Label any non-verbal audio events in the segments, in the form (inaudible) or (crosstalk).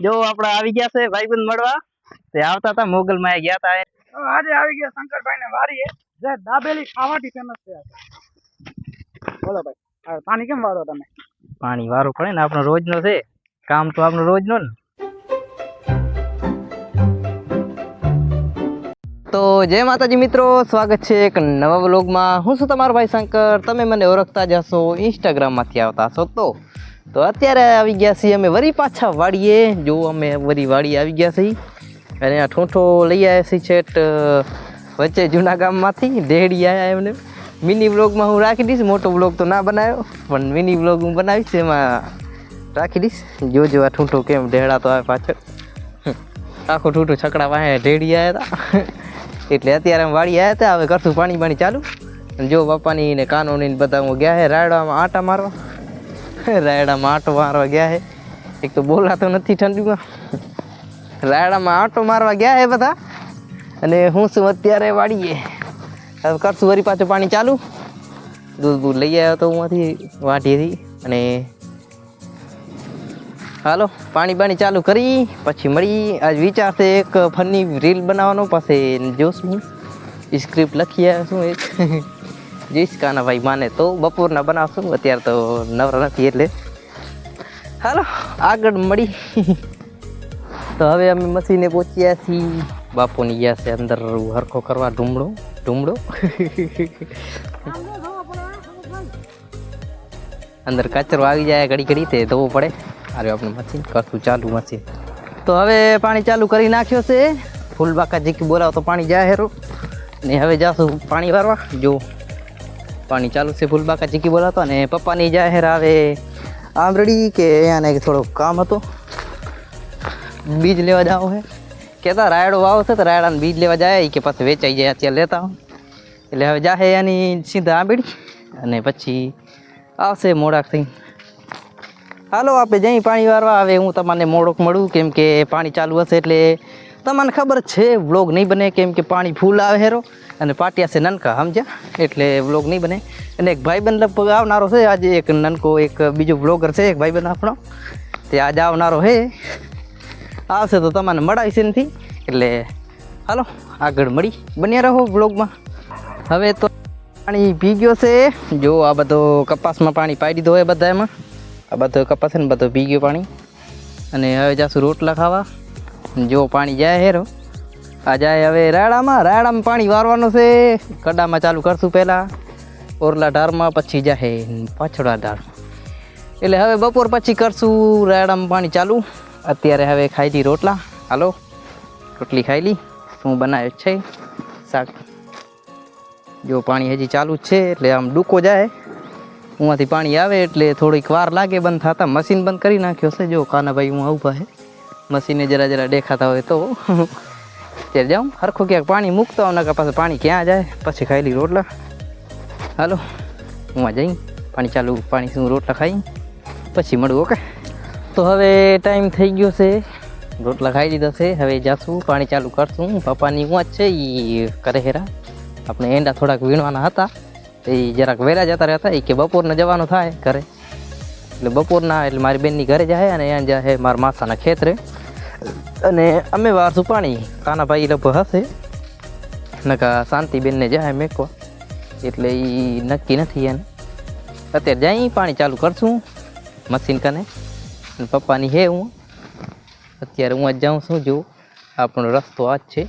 જો આપણે આવી ગયા છે ભાઈબંધ મળવા તે આવતા હતા મોગલ માં ગયા હતા આજે આવી ગયા શંકરભાઈ ને વારી જે દાબેલી ખાવાથી ફેમસ છે બોલો ભાઈ પાણી કેમ વાળો તમે? પાણી વારું પડે ને આપણો રોજ નો છે. કામ તો આપણો રોજ નો. ને તો જય માતાજી મિત્રો સ્વાગત છે એક નવા વ્લોગમાં. હું છું તમારો ભાઈ શંકર. તમે મને ઓળખતા જ હશો ઇન્સ્ટાગ્રામમાંથી આવતા હશો તો. તો અત્યારે આવી ગયા છીએ અમે વરી પાછા વાડીએ. જો અમે વરી વાડી આવી ગયા છીએ. અને આ ઠૂંઠો લઈ આવ્યા છીએ છેટ વચ્ચે જૂના ગામમાંથી. દેહડી આવ્યા એમને. મિની વ્લોગમાં હું રાખી દઈશ. મોટો વ્લોગ તો ના બનાવ્યો પણ મિની વ્લોગ હું બનાવીશ. એમાં રાખી દઈશ. જોજો આ ઠૂંઠો કેમ ઢેડા તો આવે પાછળ. આખું ઠૂંઠું છકડા પાસે ઢેડી આવ્યા હતા એટલે અત્યારે અમે વાડી આવ્યા હતા હવે કરશું પાણી પાણી ચાલુ જો પપ્પાની ને કાનોની બધા ગયા હે રાયડામાં આટા મારવા. રાયડામાં આટો મારવા ગયા હે. એક તો બોલાતો નથી ઠંડીમાં રાયડામાં આટો મારવા ગયા હે બધા. અને હું શું અત્યારે વાડીએ? હવે કરશું વરી પાછું પાણી ચાલુ. દૂધ દૂધ લઈ આવ્યો તો હુંમાંથી વાટીએથી અને હાલો, પાણી બાણી ચાલુ કરી. પછી મળી આજ વિચાર છે એક ફની રીલ બનાવવાનો. પાસે જોશું સ્ક્રિપ્ટ લખી આવ્યા શું એક. (laughs) જોઈશ કાના ભાઈ માને તો બપોરના બનાવશું. અત્યારે તો નવરા નથી એટલે. હાલો, આગળ મળી. તો હવે અમે મસીને પહોંચ્યા છીએ. બાપુની ગયા છે અંદર હરખો કરવા ઢૂમડો ઢૂમડો. અંદર કચરો આવી જાય, ઘડી ઘડી તે ધોવું પડે. અરે આપણે મશીન કરશું, ચાલુ મશીન. તો હવે પાણી ચાલુ કરી નાખ્યો છે. ફૂલબાકા જીકી બોલાવો તો પાણી જાય હેરું ને હવે જાશું પાણી વારવા. જો પાણી ચાલુ છે ફૂલબાકા ચીકી બોલાતો અને પપ્પાની જાહેર આવે. આમરડી કે અહીંયાને થોડુંક કામ હતો. બીજ લેવા જાવ હે. કહેતા રાયડો વાવો છે તો રાયડાને બીજ લેવા જાય કે પાછું વેચાઈ જાય, અત્યારે લેતા એટલે હવે જાહે એની સીધા આંબેડી. અને પછી આવશે મોડાક થઈ હાલો આપણે જઈ પાણી વારવા આવે, હું તમને મોડોક મળું, કેમ કે પાણી ચાલુ હશે એટલે તમને ખબર છે વ્લોગ નહીં બને, કેમ કે પાણી ફૂલ આવે હેરો. અને પાટિયા છે નનકા, સમજ્યા? એટલે વ્લોગ નહીં બને. અને એક ભાઈબંધ લગભગ આવનારો છે, આજે એક નનકો, એક બીજો વ્લોગર છે, એક ભાઈબંધ આપણો. તે આજે આવનારો હે આવશે તો તમને મળાવીશે નથી એટલે હાલો, આગળ મળી. બન્યા રહો વ્લોગમાં હવે તો પાણી પી ગયો છે. જો આ બધો કપાસમાં પાણી પાઈ દીધો હોય બધા એમાં આ બધો કપાસ છે ને બધો પી ગયો પાણી. અને હવે જાશું રોટલા ખાવા. જો પાણી જાય હેરો. જાય હવે રાયડામાં. રાયડામાં પાણી વારવાનું છે. કડામાં ચાલુ કરશું પહેલાં. ઓરલા ઢારમાં પછી જાહે પાછળા ઢાર. એટલે હવે બપોર પછી કરશું. રાયડામાં પાણી ચાલુ. અત્યારે હવે ખાઈ રોટલા. હાલો, રોટલી ખાઈ લી. શું બનાવ્યું છે? શાક. જો પાણી હજી ચાલુ જ છે, એટલે આમ ડૂકો જાય. ઉમાંથી પાણી આવે, એટલે થોડીક વાર લાગે. બંધ થતા મશીન બંધ કરી નાખ્યો છે. જો કાનાભાઈ હું ઊભા છે મશીને જરા જરા દેખાતા હોય તો. ત્યારે જાઉં. હરખું ક્યાંક પાણી મૂકતો આવું નકા પાસે પાણી ક્યાં જાય? પછી ખાયેલી રોટલા. હાલો હું આ જઈ. પાણી ચાલુ, પાણી શું રોટલા ખાઈ? પછી મળું, ઓકે? તો હવે ટાઈમ થઈ ગયો છે. રોટલા ખાઈ લીધા છે. હવે જાશું પાણી ચાલુ કરશું. પપ્પાની વાંચ છે એ કરે હેરા. આપણે એંડા થોડાક વીણવાના હતા. એ જરાક વહેલા જતા રહેતા એ કે બપોરને જવાનું થાય ઘરે. એટલે બપોરના, એટલે મારી બેનની ઘરે જાય અને અહીંયા જાય મારા માસાના ખેતરે. અને અમે વારસું પાણી. કાનાભાઈ લોકો હશે. નકા શાંતિબેનને જાય મેકવા. એટલે એ નક્કી નથી એને. અત્યારે જાય પાણી ચાલુ કરશું, મશીન કને. અને પપ્પાની હે હું અત્યારે હું જ જાઉં છું, જો. આપણો રસ્તો આ જ છે.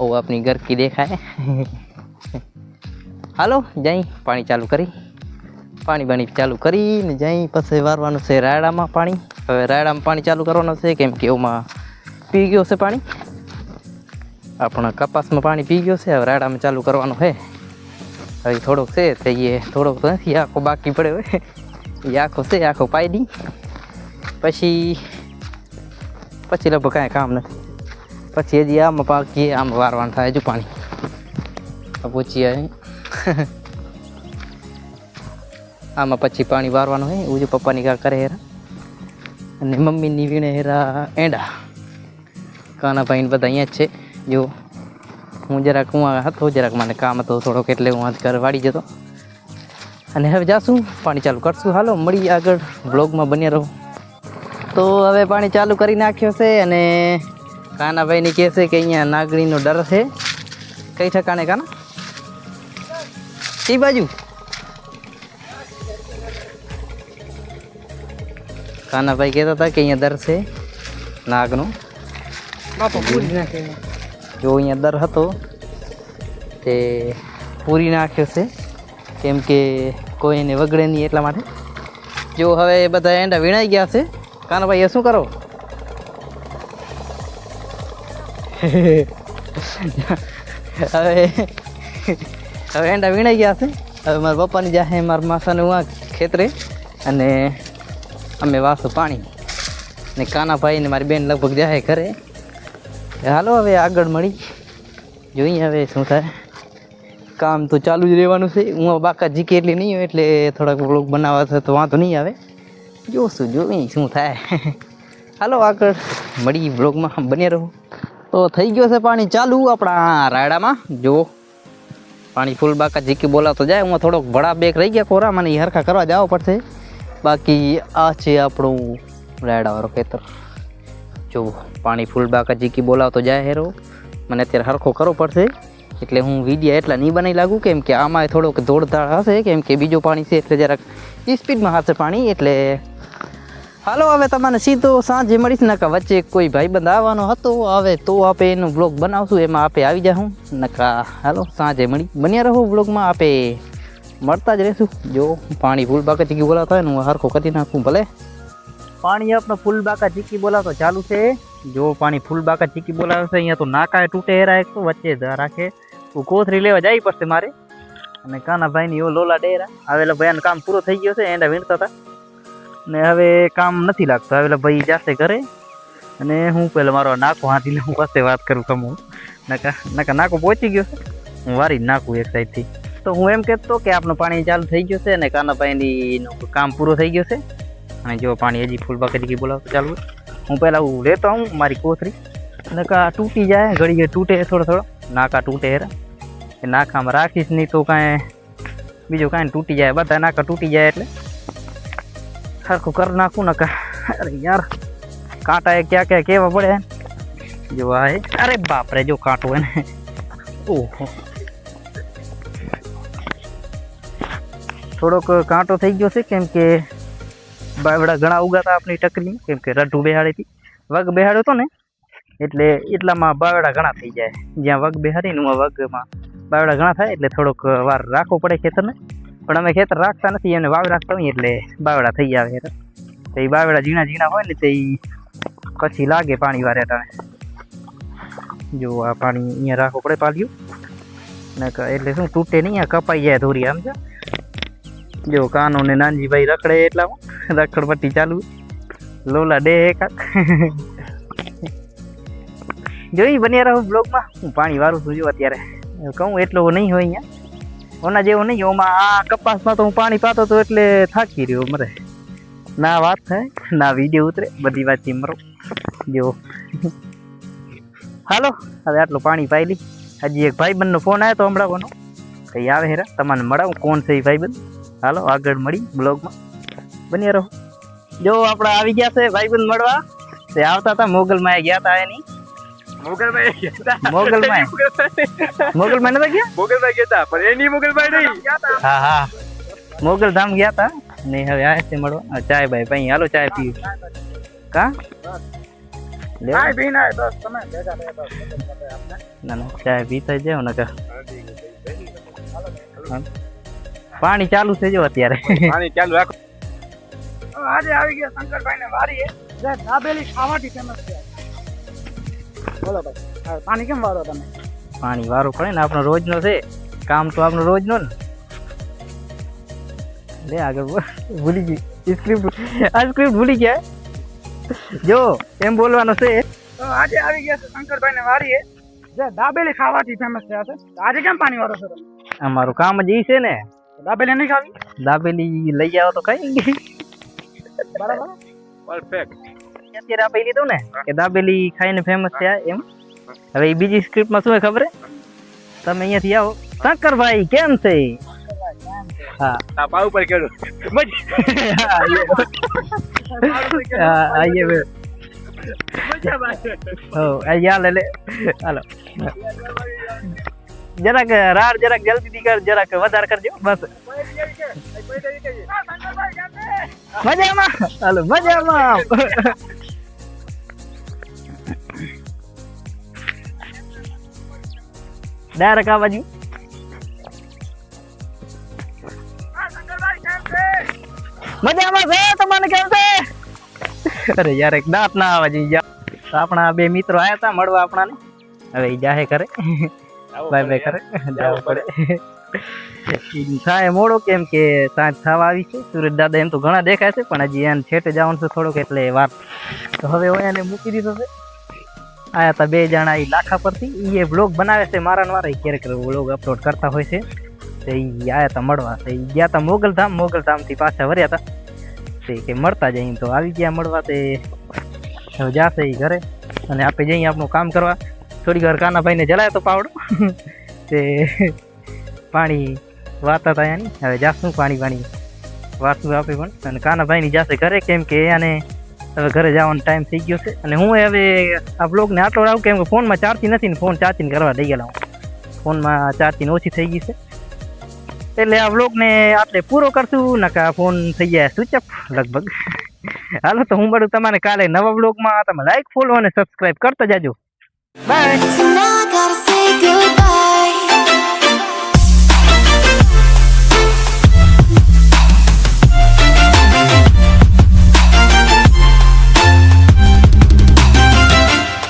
ઓ આપણી ગરકી દેખાય. (laughs) હાલો જઈ પાણી ચાલુ કરી. પાણી બાણી ચાલુ કરીને જઈ પછી વારવાનું છે રાયડામાં પાણી. હવે રાયડામાં પાણી ચાલુ કરવાનું છે, કેમ કે એમાં પી ગયો છે પાણી? આપણા કપાસમાં પાણી પી ગયો છે, હવે રાયડામાં ચાલુ કરવાનું છે. હવે થોડોક છે તે એ થોડોક તો નથી, આખો બાકી પડ્યો હોય એ આખો છે, આખો પાઈ દી. પછી પછી લગભગ કાંઈ કામ નથી. પછી હજી આમાં પાકીએ, આમાં વારવાનું થાય હજુ પાણી. પૂછી અહીં. આમાં પછી પાણી વારવાનું હોય એવું જ પપ્પાની કા કરે હેરા. અને મમ્મીની વીણે હેરા એંડા. કાનાભાઈ બધા અહીંયા જ છે. જો, હું જરાક, હું હતો જરાક મને કામ હતો થોડોક એટલે હું ઘર વાળી જતો. અને હવે જાશું, પાણી ચાલુ કરશું. હાલો, મળી આગળ બ્લોગમાં બન્યા રહો. તો હવે પાણી ચાલુ કરી નાખ્યો છે અને કાનાભાઈને કહે છે કે અહીંયા નાગણીનો ડર છે. કઈ ઠકાણે કાના? કઈ બાજુ. કાનાભાઈ કહેતા હતા કે અહીંયા દર છે નાગનો. બાપા પૂરી નાખે. જો અહીંયા દર હતો તે પૂરી નાખ્યો છે. કેમ કે કોઈને વગડે નહીં એટલા માટે. જો હવે બધા એંડા વીણાઈ ગયા છે. કાનાભાઈ એ શું કરો? હવે હવે એંડા વીણાઈ ગયા છે. હવે મારા પપ્પાની જાહે મારા માસાને આ ખેતરે. અને અમે વાસું પાણી. ને કાનાભાઈ ને મારી બેન લગભગ જાહે ઘરે. હાલો હવે આગળ મળી. જોઈએ હવે શું થાય. કામ તો ચાલુ જ રહેવાનું છે. હું બાકા જીકે એટલી નહીં હોય એટલે થોડાક બ્લોગ બનાવવા છે તો વાંધો નહીં આવે. જોશું જોઈએ શું થાય. (laughs) હાલો આગળ મળી બ્લોગમાં બન્યા રહો. તો થઈ ગયો છે પાણી ચાલુ આપણા રાયડામાં. જુઓ. પાણી ફૂલ બાકા જીકી બોલાવતો જાય. હું થોડોક ભડા બેક રહી ગયા કોરા મને હરખા કરવા જવા પડશે. બાકી આ છે આપણું રાયડાવાળો ખેતર. જો પાણી ફૂલ બાકા જીકી બોલાવતો જાય હેરો. મને અત્યારે હરખો કરવો પડશે. એટલે હું વિડીયા એટલા નહીં બનાવી લાગું કેમ કે આમાં થોડોક દોડધાડ હશે, કેમ કે બીજું પાણી છે એટલે જરાક સ્પીડમાં હશે પાણી, એટલે હાલો હવે તમને સીધો સાંજે મળીશ નકા વચ્ચે કોઈ ભાઈબંધ આવવાનો હતો, હવે તો આપે એનું બ્લોગ બનાવશું, એમાં આપે આવી જાઉં નકા હાલો, સાંજે મળી, બન્યા રહો બ્લોગમાં આપે મળતા જ રહેશું. જો પાણી ફૂલ બાકી બોલાવતા હોય ને હું હરખો કરી નાખું ભલે. પાણી આપનો ફૂલ બાકા ચીકી બોલાવતો ચાલુ છે. જો પાણી ફૂલ બાકા ચીકી બોલાવે છે, અહીંયા તો નાકા તૂટે હેરા એક તો, વચ્ચે રાખે. હું કોથરી લેવા જાય પડશે મારે. અને કાનાભાઈની એવો લોલા ડેરા. આવેલા ભાઈનું કામ પૂરો થઈ ગયો છે એને વીણતા હતા ને હવે કામ નથી લાગતું. આવેલા ભાઈ જાશે ઘરે. અને હું પેલા મારો નાકો હાથી હું પાસે વાત કરું કમું નાકા નાકા નાકો પહોંચી ગયો છે. હું વારી નાખું એક સાઈડથી તો હું એમ કહેતો કે આપણું પાણી ચાલુ થઈ ગયું છે અને કાનાભાઈની કામ પૂરો થઈ ગયો છે. અને જો પાણી હજી ફૂલ બાકી બોલાવતો ચાલુ છે. હું પહેલાં હું લેતો આવું મારી કોથરી નકા તૂટી જાય ઘડી ઘડી તૂટે થોડો થોડો નાકા તૂટે હેરા એ નાકામાં રાખીશ નહીં તો કાંઈ બીજું કાંઈ તૂટી જાય બધા નાકા તૂટી જાય એટલે સરખું કરી નાખું નકા અરે યાર કાંટા એ ક્યાં ક્યાં કેવા પડે જો આ એ અરે બાપરે જો કાંટો એને ઓહો થોડોક કાંટો થઈ ગયો છે કેમ કે બાવડા ઘણા ઉગાતા આપણી ટકરીમાં કેમ કે રઢું બેહાડેથી વગ બેહાડ્યો હતો ને? એટલે એટલામાં બાવડા ઘણા થઈ જાય. જ્યાં વગ બેહાડીને એમાં વગમાં બાવડા ઘણા થાય, એટલે થોડોક વાર રાખવો પડે ખેતરને. પણ અમે ખેતર રાખતા નથી એને વાવ રાખતા હોઈએ, એટલે બાવડા થઈ આવે એટલે તો એ બાવડા ઝીણા ઝીણા હોય ને, તે પછી લાગે પાણી વારે ટાણે. જો આ પાણી અહીંયા રાખવું પડે પાલ્યું. ને એટલે શું, તૂટે નહીં કપાઈ જાય ધોરી આમ જો કાનો ને નાનજીભાઈ રખડે એટલામાં. રખડપટ્ટી ચાલુ. લોલા ડે કાક. જોઈ, બન્યા રહું બ્લોગમાં. હું પાણી વારું છું જો અત્યારે. કહું, એટલો નહીં હોય અહીંયા. ઓના જેવો નહીં, ઓમાં આ કપાસમાં તો હું પાણી પાતો તો એટલે થાકી રહ્યો મરે. ના વાત થાય, ના વીડિયો ઉતરે, બધી વાત મરો જો. હાલો, હવે આટલું પાણી પાઈ લી હજી એક ભાઈબંધનો ફોન આવ્યો તો હમણાં કોનો. કઈ આવે હેરા, તમને મળાવું? કોણ છે એ ભાઈબંધ? હાલો, આગળ મળી બ્લોગમાં. બન્યા રહો જો આપણે આવી ગયા છે ભાઈબંધ મળવા તે આવતા હતા મોગલમાં ગયા હતા એની. મોગલભાઈ ગયા. મોગલમાં. મોગલમાં નતા ગયા? હતા, પણ એની મોગલભાઈ નહીં. હા હા. મોગલ ધામ ગયા હતા ને હવે આ છે મળવા. ચાય ભાઈ ભાઈ હાલો ચાય પી કા? ના બસ તમે ભેગા ના ના ચાય પીતા જાવ ને કા પાણી ચાલુ છે જો અત્યારે. પાણી ચાલુ રાખો. આજે આવી ગયા શંકરભાઈ ને વારી જે દાબેલી ખાવાથી ફેમસ છે. બોલો ભાઈ હવે પાણી કેમ વારો તમે? પાણી વારું પડે ને આપણો રોજનો છે. કામ તો આપણો રોજનો ને. લે આગળ બોલ. ભૂલી ગઈ. સ્ક્રિપ્ટ આ સ્ક્રિપ્ટ ભૂલી ગયા. જો એમ બોલવાનું છે. તો આજે આવી ગયા છે શંકરભાઈ ને વારી જે દાબેલી ખાવાથી ફેમસ થયા છે તો. આજે કેમ પાણી વારો છો? તમે અમારું કામ જ ઈ છે ને. દાબેલી નહીં ખાવી? દાબેલી લઈ આવો તો કઈ બરાબર? પરફેક્ટ અત્યારે આપી લીધું ને કે દાબેલી ખાઈને ફેમસ થયા એમ. હવે એ બીજી સ્ક્રિપ્ટમાં શું ખબર? તમે અહીંયાથી આવો. શંકરભાઈ કેમ છે? હા. તાપા ઉપર કેડો. હા, આઈએ. જરાક રાડ જરાક જલ્દી કર જરાક વધારે કરજો. બસ. મજામાં? હાલો મજામાં. ડાયરેક્ટ આ બાજુ. મજામાં છે? તમને કેમ છે? અરે યાર એક દાંત ના આવવા જઈ. આપણા બે મિત્રો આયા હતા મળવા આપણાને. હવે ઈ જાહે કરે. બાય બાય કરે. જવું પડે. થાય મોડો કેમ કે સાંજ થવા આવી છે. સુરજ દાદા એમ તો ઘણા દેખાય છે, પણ હજી એને છેટે જવાનું છે થોડુંક એટલે વાર તો હવે હું એને મૂકી દીધો છે. આયા હતા બે જણા એ લાખા પરથી. એ બ્લોગ બનાવે છે મારા ને ક્યારેક બ્લોગ અપલોડ કરતા હોય છે. તો એ આયા હતા મળવા. તો ગયા હતા મોગલધામ. મોગલધામથી પાછા વર્યા હતા તે કે મળતા જઈને તો આવી ગયા મળવા તે. જાશે એ ઘરે. અને આપણે જઈએ આપણું કામ કરવા. થોડી વાર કાનાભાઈને જલાય તો પાવડો. (laughs) તે પાણી વાતા હતા એની હવે જાશું પાણી પાણી વાતું આપે પણ. અને કાનાભાઈની જાશે ઘરે કેમ કે એને હવે ઘરે જવાનો ટાઈમ થઈ ગયો છે. અને હું હવે આ બ્લોગને આટલો રાખ કેમ કે ફોનમાં ચાર્જિંગ નથી ને ફોન ચાર્જિંગ કરવા લઈ ગયેલા હું. ફોનમાં ચાર્જિંગ ઓછી થઈ ગઈ છે. એટલે આ બ્લોગને આપણે પૂરો કરશું. નકા ફોન થઈ સ્વિચ ઓફ લગભગ. હાલો, તો હું મળું તમારે કાલે નવા બ્લોગમાં તમે લાઈક ફોલો અને સબસ્ક્રાઈબ કરતા જાજો. બાય